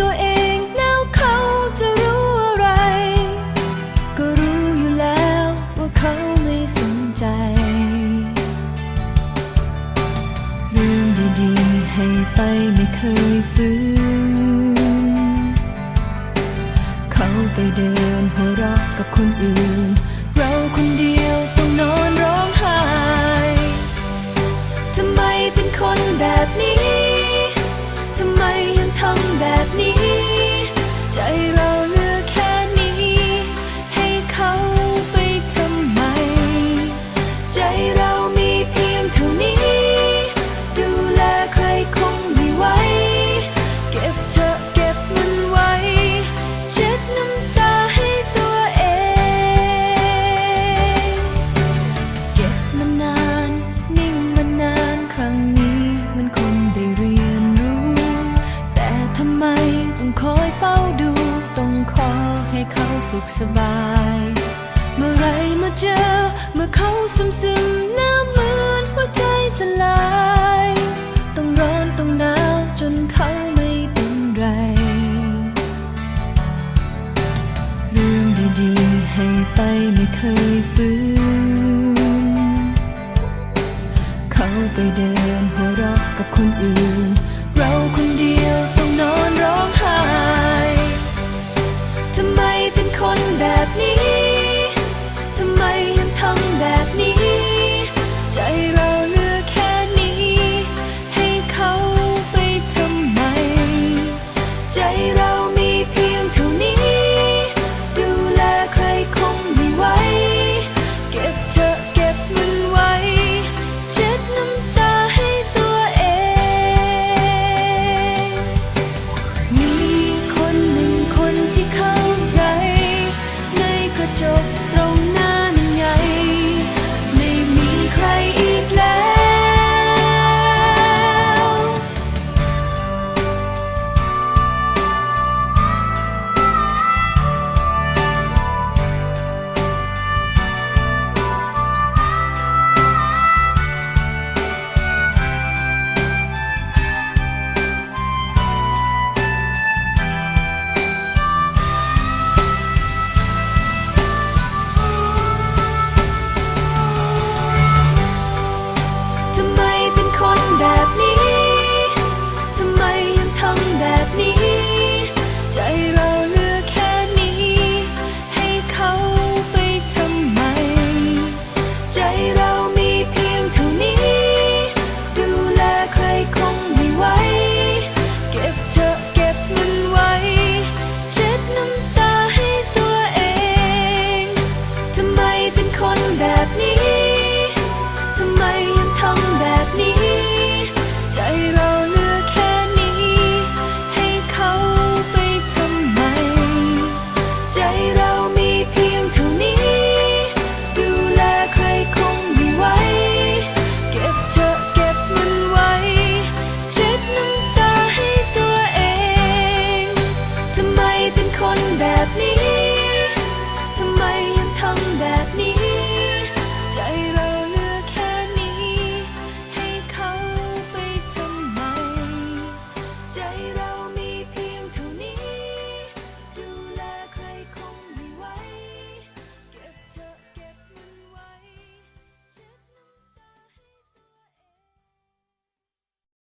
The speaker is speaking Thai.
ตัวเองแล้วเขาจะรู้อะไร ก็รู้อยู่แล้วว่าเขาไม่สนใจ เรื่องดีๆให้ไปไม่เคยฟื้น เขาไปเดินหัวรักกับคนอื่น เราคนเดียวต้องนอนร้องไห้ทำไมเป็นคนแบบ สุขสบาย เมื่อไรมาเจอ เมื่อเขาซึมซึมหน้าเหมือนหัวใจสลาย ต้องร้อนต้องหนาวจนเขาไม่เป็นไร เรื่องดีๆให้ไปไม่เคยฟื้น เขาไปเดินหัวรอะกับคนอื่น